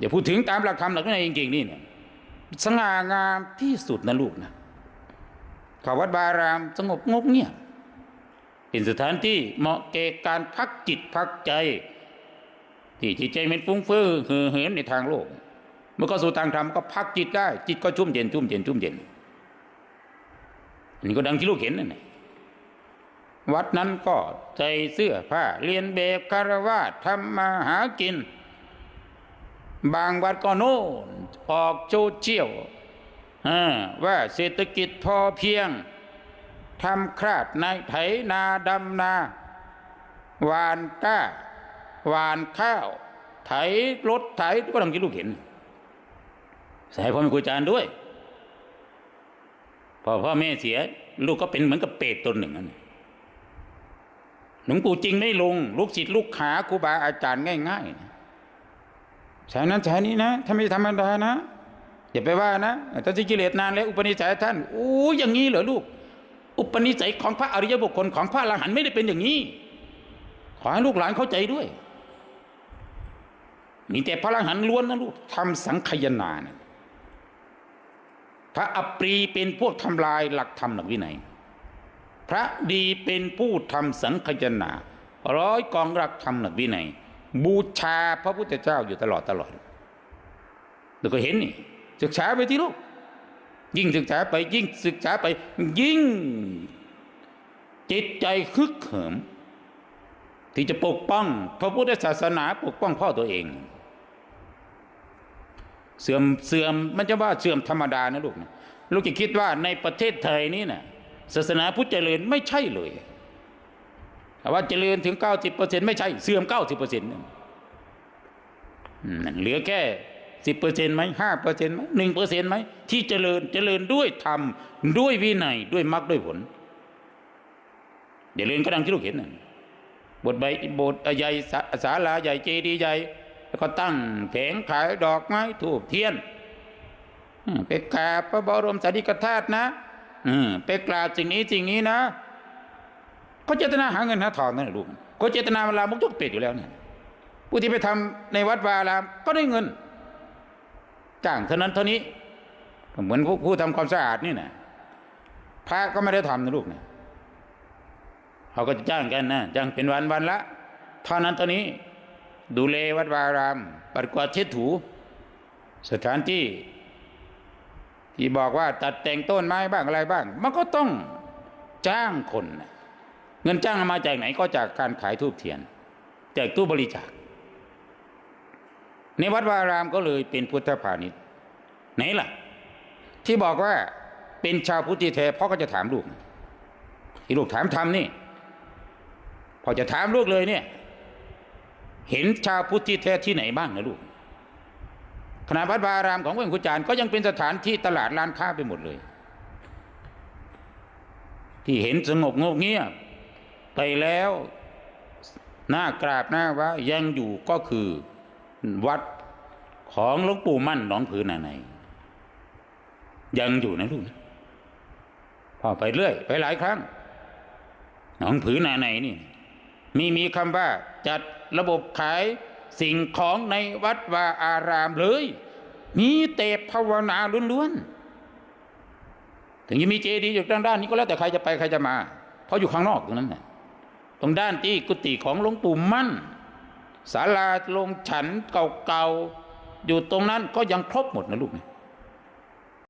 อย่าพูดถึงตามหลักธรรมหลักวินัยจริงๆนี่เนี่ยสง่างามที่สุดนะลูกนะเขาวัดบารามสงบงบเงียบเป็นสถานที่เหมาะแก่การพักจิตพักใจ ที่จิตใจมันฟุ้งเฟ้อเห่อเหินในทางโลก เมื่อก็สู่ทางธรรมก็พักจิตได้ จิตก็ชุ่มเย็นชุ่มเย็นชุ่มเย็นอันนี้ก็ดังที่ลูกเห็นนั่นแหละวัดนั้นก็ใจเสื้อผ้าเรียนแบบคารวะทำมาหากิน บางวัดก็โน่นออกโจเจียวว่าเศรษฐกิจพอเพียงทำคราดในไถนาดำนา หวานก้า หวานข้าว ไถรถไถก็ดังที่ลูกเห็นใส่พ่อแม่ครูอาจารย์ด้วย พอพ่อแม่เสีย ลูกก็เป็นเหมือนกับเปรตตนหนึ่งนั่นหลวงปู่จริงไม่ลง ลูกศิษย์ลูกหาครูบาอาจารย์ง่ายๆนะ ใช้นั้นใช้นี้นะถ้าไม่ธรรมดานะอย่าไปว่านะถ้าที่กิเลสนานแล้วอุปนิสัยท่านโอ้อย่างนี้เหรอลูก อุปนิสัยของพระอริยบุคคลของพระอรหันต์ไม่ได้เป็นอย่างนี้ ขอให้ลูกหลานเข้าใจด้วย มีแต่พระอรหันต์ล้วนนะลูกทำสังขยนานะพระอปรีเป็นพวกทำลายหลักธรรมหลักวินัย พระดีเป็นผู้ทำสังขยนาร้อยกองหลักธรรมหลักวินัย บูชาพระพุทธเจ้าอยู่ตลอดตลอดแล้วก็เห็นนี่ศึกษาไปที่ลูกยิ่งศึกษาไปยิ่งศึกษาไป ยิ่ง จิตใจคึกเหิม ที่จะปกป้อง พระพุทธศาสนาปกป้องพ่อตัวเอง เสื่อมเสื่อมมันจะว่าเสื่อมธรรมดานะลูกนะลูกจะคิดว่าในประเทศไทยนี่นะศาสนาพุทธเจริญไม่ใช่เลย ว่าเจริญถึง 90%ไม่ใช่เสื่อม 90%นั่นอืมนั่นเหลือแค่สิบเปอร์เซ็นต์ไหมห้าเปอร์เซ็นต์ไหมหนึ่งเปอร์เซ็นต์ไหมที่เจริญเจริญด้วยธรรมด้วยวินัยด้วยมรรคด้วยผลเจริญก็ดังที่ลูกเห็นนั่นบทใบบทใหญ่ศาลาใหญ่เจดีย์ใหญ่แล้วก็ตั้งแผงขายดอกไม้ถูกเทียนไปกราบพระบรมสารีริกธาตุนะไปกราบสิ่งนี้สิ่งนี้นะ ก็เจตนาหาเงินหาทองนั่นแหละลูกก็เจตนาเวลามุกทุกเป็ดอยู่แล้วเนี่ยผู้ที่ไปทำในวัดวาอารามก็ได้เงิน จ้างเท่านั้นเท่านี้เหมือนผู้ผู้ทำความสะอาดนี่นะพระก็ไม่ได้ทำนะลูกนะเขาก็จะจ้างกันนะจ้างเป็นวันวันละเท่านั้นเท่านี้ ดูแลวัดวาอารามปัดกวาดเช็ดถู สถานที่ ที่บอกว่าตัดแต่งต้นไม้บ้างอะไรบ้าง มันก็ต้องจ้างคนนะ เงินจ้างมาจากไหนก็จากการขายทูบเทียนจากตู้บริจาค ในวัดวารามก็เลยเป็นพุทธพาณิชย์ไหนล่ะ ที่บอกว่าเป็นชาวพุทธิแท้พ่อก็จะถามลูกที่ลูกถามทำนี่พอจะถามลูกเลยเนี่ย เห็นชาวพุทธิแท้ที่ไหนบ้างนะลูกขณะวัดวารามของเวงคุจาร์ก็ยังเป็นสถานที่ตลาดร้านค้าไปหมดเลย ที่เห็นสงบงบเงียบ ไปแล้วหน้ากราบหน้าว่ายังอยู่ก็คือวัดของหลวงปู่มั่นหนองผือนาใน ยังอยู่นะลูกนะพอไปเรื่อย ไปหลายครั้งหนองผือนาในนี่ มีมีคำว่าจัดระบบขายสิ่งของในวัดวาอารามเลย มีแต่ภาวนาล้วนๆถึงจะมีเจดีย์อยู่ด้านด้านนี้ก็แล้วแต่ใครจะไปใครจะมา เพราะอยู่ข้างนอกตรงนั้นน่ะ ตรงด้านที่กุฏิของหลวงปู่มั่นศาลาลงฉันเก่าๆอยู่ตรงนั้นก็ยังครบหมดนะลูกนะ